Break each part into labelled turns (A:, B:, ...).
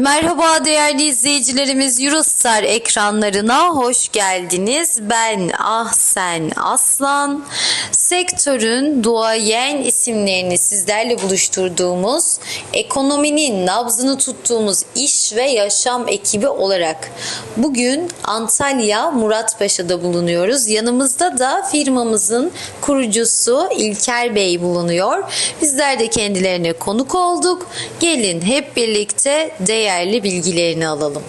A: Merhaba değerli izleyicilerimiz Eurostar ekranlarına hoş geldiniz. Ben Ahsen Aslan. Sektörün duayen isimlerini sizlerle buluşturduğumuz, ekonominin nabzını tuttuğumuz iş ve yaşam ekibi olarak bugün Antalya Muratpaşa'da bulunuyoruz. Yanımızda da firmamızın kurucusu İlker Bey bulunuyor. Bizler de kendilerine konuk olduk. Gelin hep birlikte değerli bilgilerini alalım.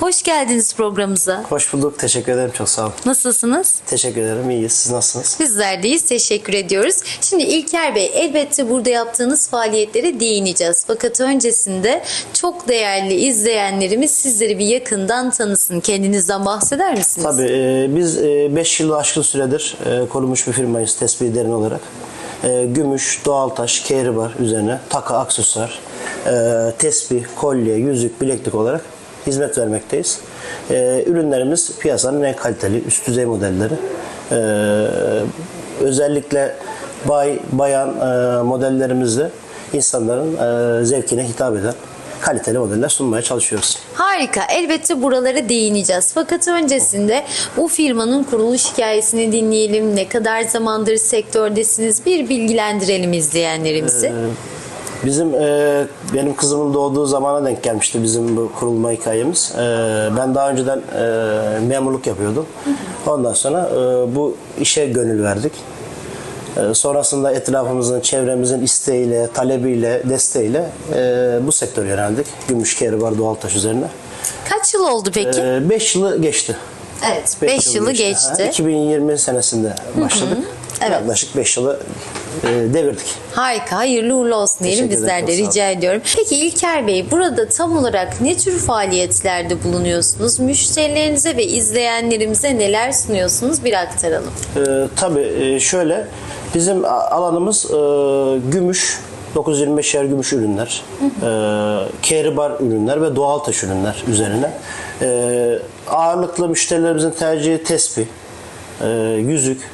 A: Hoş geldiniz programımıza.
B: Hoş bulduk. Teşekkür ederim. Çok sağ olun.
A: Nasılsınız?
B: Teşekkür ederim. İyiyiz. Siz nasılsınız?
A: Bizler deyiz. Teşekkür ediyoruz. Şimdi İlker Bey elbette burada yaptığınız faaliyetlere değineceğiz. Fakat öncesinde çok değerli izleyenlerimiz sizleri bir yakından tanısın. Kendinizden bahseder misiniz?
B: Tabii e, biz 5 yılı aşkın süredir e, kurulmuş bir firmayız tespih derin olarak. E, gümüş, doğal taş, kehribar üzerine takı, aksesuar, e, tesbih, kolye, yüzük, bileklik olarak hizmet vermekteyiz. E, ürünlerimiz piyasanın en kaliteli, üst düzey modelleri. E, özellikle bay, bayan e, modellerimizde insanların e, zevkine hitap eden kaliteli modeller sunmaya çalışıyoruz.
A: Harika. Elbette buralara değineceğiz. Fakat öncesinde bu firmanın kuruluş hikayesini dinleyelim. Ne kadar zamandır sektördesiniz? Bir bilgilendirelim izleyenlerimizi.
B: Bizim e, benim kızımın doğduğu zamana denk gelmişti bizim bu kurulma hikayemiz. E, ben daha önceden e, memurluk yapıyordum. Ondan sonra e, bu işe gönül verdik. E, sonrasında etrafımızın, çevremizin isteğiyle, talebiyle, desteğiyle e, bu sektöre yöneldik. Gümüş, kehribar, doğal taş üzerine.
A: Kaç yıl oldu peki?
B: 5 yılı geçti.
A: evet.
B: Beş
A: 5 yılı geçti.
B: Ha, 2020 senesinde başladık.
A: Evet.
B: Yaklaşık 5 yılı e, devirdik.
A: Harika, hayırlı uğurlu olsun diyelim bizler de rica ediyorum. Peki İlker Bey burada tam olarak ne tür faaliyetlerde bulunuyorsunuz? Müşterilerinize ve izleyenlerimize neler sunuyorsunuz? Bir aktaralım.
B: Ee, tabii e, şöyle bizim alanımız e, gümüş 925 yer gümüş ürünler, e, kehribar ürünler ve doğal taş ürünler üzerine. E, ağırlıklı müşterilerimizin tercihi tespih, e, yüzük,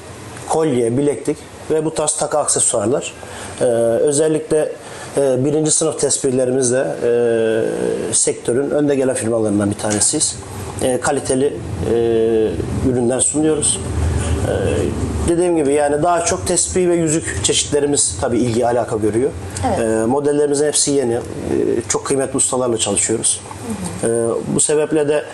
B: kolye, bileklik ve bu tarz takı aksesuarlar. E, özellikle e, birinci sınıf tespihlerimizle e, sektörün önde gelen firmalarından bir tanesiyiz. E, kaliteli e, ürünler sunuyoruz. Ee, dediğim gibi yani daha çok tespih ve yüzük çeşitlerimiz tabii ilgi alaka görüyor.
A: Evet.
B: Ee, modellerimizin hepsi yeni. Ee, çok kıymetli ustalarla çalışıyoruz. Ee, bu sebeple de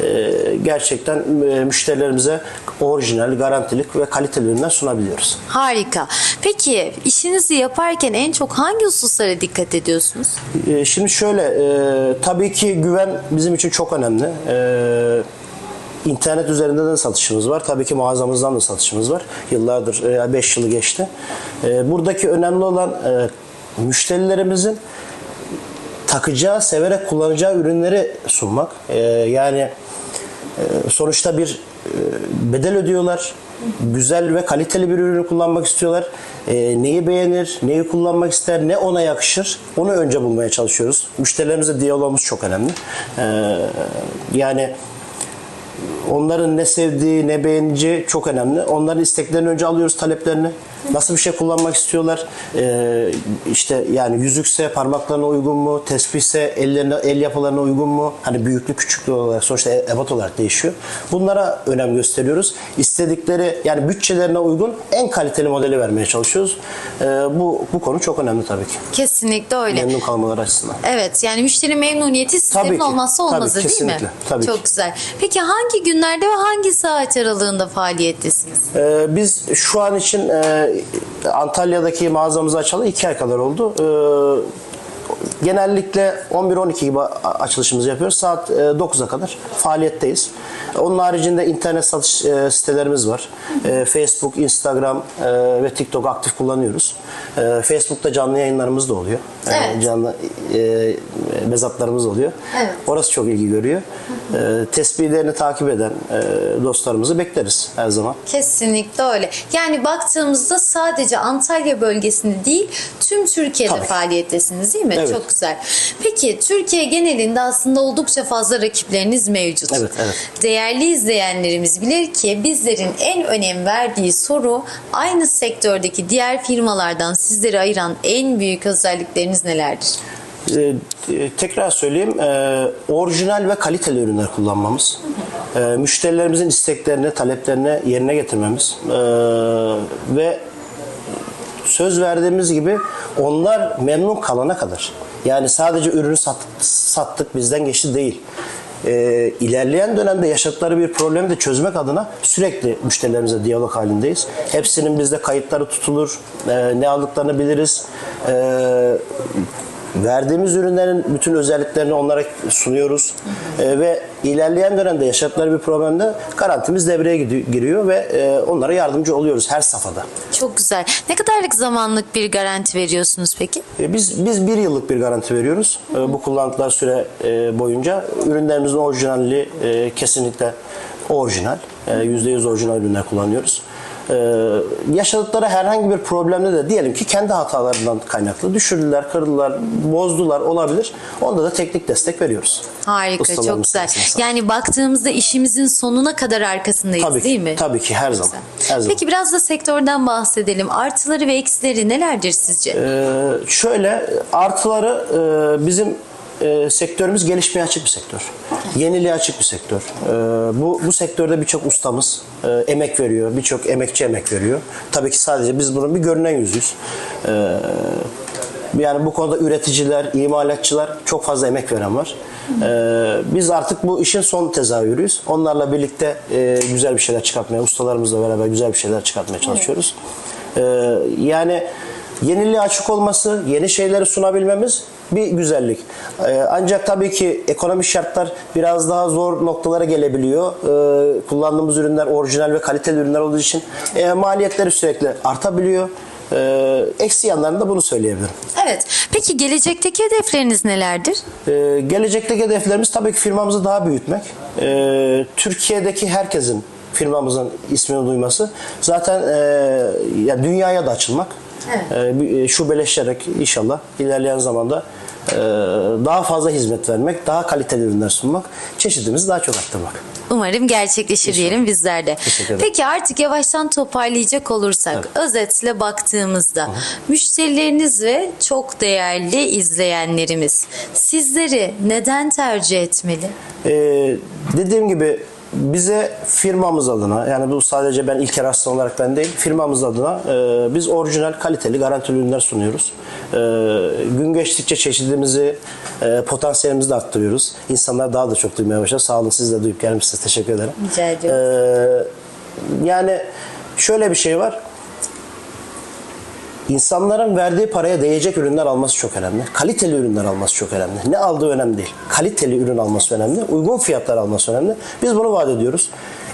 B: e, gerçekten e, müşterilerimize orijinal, garantilik ve kaliteli ürünler sunabiliyoruz.
A: Harika. Peki işinizi yaparken en çok hangi hususlara dikkat ediyorsunuz?
B: Şimdi şöyle, e, tabii ki güven bizim için çok önemli. E, internet üzerinden de satışımız var. Tabii ki mağazamızdan da satışımız var. Yıllardır, 5 yılı geçti. E, buradaki önemli olan e, müşterilerimizin takacağı, severek kullanacağı ürünleri sunmak. E, yani e, sonuçta bir e, bedel ödüyorlar. Güzel ve kaliteli bir ürünü kullanmak istiyorlar. E, neyi beğenir, neyi kullanmak ister, ne ona yakışır onu önce bulmaya çalışıyoruz. Müşterilerimizle diyalogumuz çok önemli. E, yani onların ne sevdiği, ne beğeneceği çok önemli. Onların isteklerini önce alıyoruz, taleplerini. Nasıl bir şey kullanmak istiyorlar? Ee, işte yani yüzükse parmaklarına uygun mu? Tesbihse ellerine, el yapılarına uygun mu? Hani büyüklük, küçüklük olarak sonuçta e, ebat olarak değişiyor. Bunlara önem gösteriyoruz. İstedikleri yani bütçelerine uygun en kaliteli modeli vermeye çalışıyoruz. Ee, bu bu konu çok önemli tabii ki.
A: Kesinlikle öyle.
B: Memnun kalmaları açısından.
A: Evet yani müşteri memnuniyeti sizlerin
B: Tabii ki.
A: olmazsa
B: Tabii,
A: olmazı değil mi?
B: Tabii
A: Çok
B: ki.
A: güzel. Peki hangi günlerde ve hangi saat aralığında faaliyettesiniz?
B: Ee, biz şu an için e, Antalya'daki mağazamızı açalı iki ay kadar oldu. Genellikle 11-12 gibi açılışımızı yapıyoruz. Saat e, 9'a kadar faaliyetteyiz. Onun haricinde internet satış e, sitelerimiz var. E, Facebook, Instagram e, ve TikTok aktif kullanıyoruz. E, Facebook'ta canlı yayınlarımız da oluyor. E,
A: Evet.
B: canlı e, mezatlarımız oluyor.
A: Evet.
B: Orası çok ilgi görüyor. E, tespihlerini takip eden e, dostlarımızı bekleriz her zaman.
A: Kesinlikle öyle. Yani baktığımızda sadece Antalya bölgesinde değil tüm Türkiye'de
B: Tabii.
A: faaliyettesiniz değil mi?
B: Evet.
A: Çok güzel. Peki Türkiye genelinde aslında oldukça fazla rakipleriniz mevcut.
B: Evet, evet.
A: Değerli izleyenlerimiz bilir ki bizlerin en önem verdiği soru aynı sektördeki diğer firmalardan sizleri ayıran en büyük özellikleriniz nelerdir?
B: Ee, e, tekrar söyleyeyim, e, orijinal ve kaliteli ürünler kullanmamız, e, müşterilerimizin isteklerini, taleplerini yerine getirmemiz e, ve söz verdiğimiz gibi onlar memnun kalana kadar. Yani sadece ürünü sattık, bizden geçti değil. Ee, ilerleyen dönemde yaşadıkları bir problemi de çözmek adına sürekli müşterilerimize diyalog halindeyiz. Hepsinin bizde kayıtları tutulur, ee, ne aldıklarını biliriz. Ee, verdiğimiz ürünlerin bütün özelliklerini onlara sunuyoruz. Ee, ve ilerleyen dönemde yaşadıkları bir problemde garantimiz devreye giriyor ve e, onlara yardımcı oluyoruz her safhada.
A: Çok güzel. Ne kadarlık zamanlık bir garanti veriyorsunuz peki?
B: E, Biz biz bir yıllık bir garanti veriyoruz. E, Bu kullandıkları süre e, boyunca ürünlerimizin orijinalliği e, kesinlikle orijinal. E, %100 orijinal ürünler kullanıyoruz. E, Yaşadıkları herhangi bir problemde de diyelim ki kendi hatalarından kaynaklı düşürdüler, kırdılar, bozdular olabilir. Onda da teknik destek veriyoruz.
A: Harika, çok güzel.
B: sayesinde.
A: Yani baktığımızda işimizin sonuna kadar arkasındayız
B: Tabii ki,
A: değil mi?
B: tabii ki her zaman. Her zaman.
A: Peki biraz da sektörden bahsedelim. Artıları ve eksileri nelerdir sizce?
B: Ee, şöyle artıları e, bizim e, sektörümüz gelişmeye açık bir sektör. Yeniliğe açık bir sektör. Ee, bu bu sektörde birçok ustamız e, emek veriyor, birçok emekçi emek veriyor. Tabii ki sadece biz bunun bir görünen yüzüyüz. Ee, yani bu konuda üreticiler, imalatçılar çok fazla emek veren var. Ee, biz artık bu işin son tezahürüyüz. Onlarla birlikte e, güzel bir şeyler çıkartmaya, ustalarımızla beraber güzel bir şeyler çıkartmaya çalışıyoruz. Ee, yani yeniliğe açık olması, yeni şeyleri sunabilmemiz bir güzellik. Ee, ancak tabii ki ekonomik şartlar biraz daha zor noktalara gelebiliyor. Ee, kullandığımız ürünler orijinal ve kaliteli ürünler olduğu için e, maliyetleri sürekli artabiliyor. Ee, eksi yanlarında da bunu söyleyebilirim.
A: Evet. Peki gelecekteki hedefleriniz nelerdir?
B: Ee, gelecekteki hedeflerimiz tabii ki firmamızı daha büyütmek. Ee, Türkiye'deki herkesin firmamızın ismini duyması. Zaten e, ya dünyaya da açılmak. Ee, bir- e, şubeleşerek inşallah ilerleyen zamanda e, daha fazla hizmet vermek, daha kaliteli ürünler sunmak, çeşidimizi daha çok arttırmak.
A: Umarım gerçekleşir diyelim bizler de. Peki artık yavaştan toparlayacak olursak özetle baktığımızda müşterileriniz ve çok değerli izleyenlerimiz sizleri neden tercih etmeli?
B: Ee, dediğim gibi bize firmamız adına yani bu sadece ben İlker Aslan olarak ben değil firmamız adına e, biz orijinal kaliteli garantili ürünler sunuyoruz. E, gün geçtikçe çeşidimizi e, potansiyelimizi de arttırıyoruz. İnsanlar daha da çok duymaya başladı. Sağ olun siz de duyup gelmişsiniz. Teşekkür ederim.
A: Rica ediyorum.
B: E, yani şöyle bir şey var. İnsanların verdiği paraya değecek ürünler alması çok önemli. Kaliteli ürünler alması çok önemli. Ne aldığı önemli değil. Kaliteli ürün alması önemli. Uygun fiyatlar alması önemli. Biz bunu vaat ediyoruz.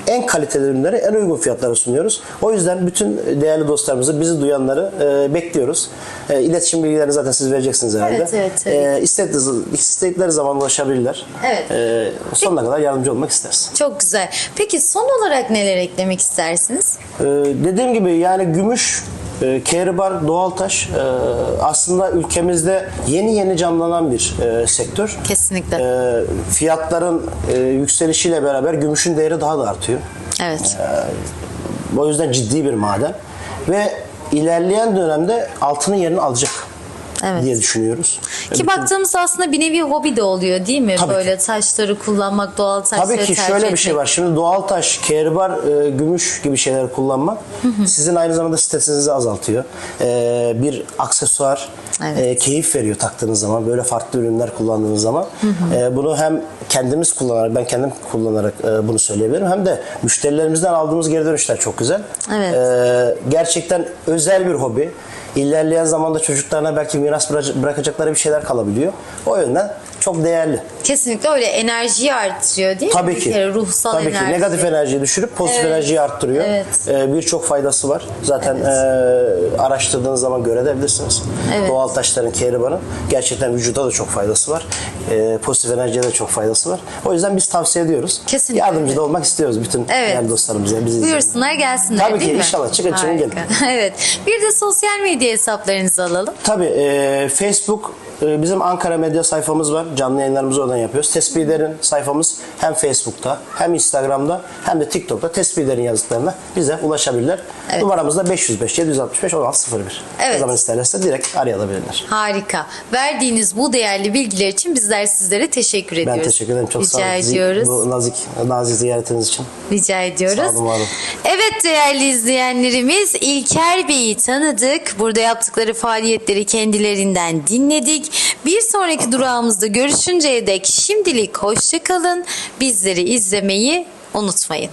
B: En kaliteli ürünleri en uygun fiyatlara sunuyoruz. O yüzden bütün değerli dostlarımızı, bizi duyanları e, bekliyoruz. E, iletişim bilgilerini zaten siz vereceksiniz herhalde.
A: Evet, evet.
B: E, istedikleri, istedikleri zaman ulaşabilirler.
A: Evet.
B: E, sonuna kadar yardımcı olmak isteriz.
A: Çok güzel. Peki son olarak neler eklemek istersiniz?
B: Ee, dediğim gibi yani gümüş, e, kehribar, doğal taş e, aslında ülkemizde yeni yeni canlanan bir e, sektör.
A: Kesinlikle.
B: E, fiyatların e, yükselişiyle beraber gümüşün değeri daha da artıyor.
A: Evet.
B: O yüzden ciddi bir maden ve ilerleyen dönemde altının yerini alacak
A: Evet.
B: diye düşünüyoruz.
A: Ki baktığımızda aslında bir nevi hobi de oluyor değil mi?
B: Tabii
A: Böyle taşları kullanmak, doğal taşları
B: Tabii ki şöyle bir şey var. Şimdi doğal taş, kehribar, e, gümüş gibi şeyler kullanmak sizin aynı zamanda stresinizi azaltıyor. E, bir aksesuar,
A: Evet.
B: e, keyif veriyor taktığınız zaman. Böyle farklı ürünler kullandığınız zaman. E, bunu hem kendimiz kullanarak, ben kendim kullanarak e, bunu söyleyebilirim. Hem de müşterilerimizden aldığımız geri dönüşler çok güzel.
A: Evet.
B: E, gerçekten özel bir hobi. İlerleyen zamanda çocuklarına belki miras bıra- bırakacakları bir şeyler kalabiliyor. O yönden çok değerli.
A: Kesinlikle öyle enerjiyi artırıyor değil mi?
B: Tabii
A: Bir
B: ki.
A: kere ruhsal
B: Tabii
A: enerji.
B: ki negatif enerjiyi düşürüp pozitif
A: Evet.
B: enerjiyi arttırıyor.
A: Evet.
B: Ee, Birçok faydası var. Zaten
A: Evet.
B: e, araştırdığınız zaman görebilirsiniz.
A: Evet.
B: Doğal taşların kehribarın gerçekten vücuda da çok faydası var. E, pozitif enerjiye de çok faydası var. O yüzden biz tavsiye ediyoruz.
A: Kesinlikle.
B: Yardımcı da olmak istiyoruz bütün
A: Evet.
B: değerli dostlarımıza. Bizi izleyen.
A: Buyursunlar gelsinler
B: Tabii ki,
A: değil mi?
B: inşallah. Çıkın, çıkın, gelin.
A: Harika. evet. Bir de sosyal medya hesaplarınızı alalım.
B: Tabii e, Facebook e, bizim Ankara medya sayfamız var. Canlı yayınlarımızı oradan yapıyoruz. Tespihlerin sayfamız hem Facebook'ta hem Instagram'da hem de TikTok'ta tespihlerin yazdıklarına bize ulaşabilirler.
A: Evet.
B: Numaramız da 505 765 1601.
A: Evet.
B: Ne zaman isterlerse direkt arayabilirler.
A: Harika. Verdiğiniz bu değerli bilgiler için bizler sizlere teşekkür ediyoruz.
B: Ben teşekkür ederim. Çok
A: Rica
B: sağ olun.
A: Ediyoruz.
B: Bu nazik, nazik ziyaretiniz için.
A: Rica ediyoruz.
B: Sağ olun, var olun.
A: Evet değerli izleyenlerimiz İlker Bey'i tanıdık. Burada yaptıkları faaliyetleri kendilerinden dinledik. Bir sonraki durağımızda görüşünceye dek şimdilik hoşça kalın. Bizleri izlemeyi unutmayın.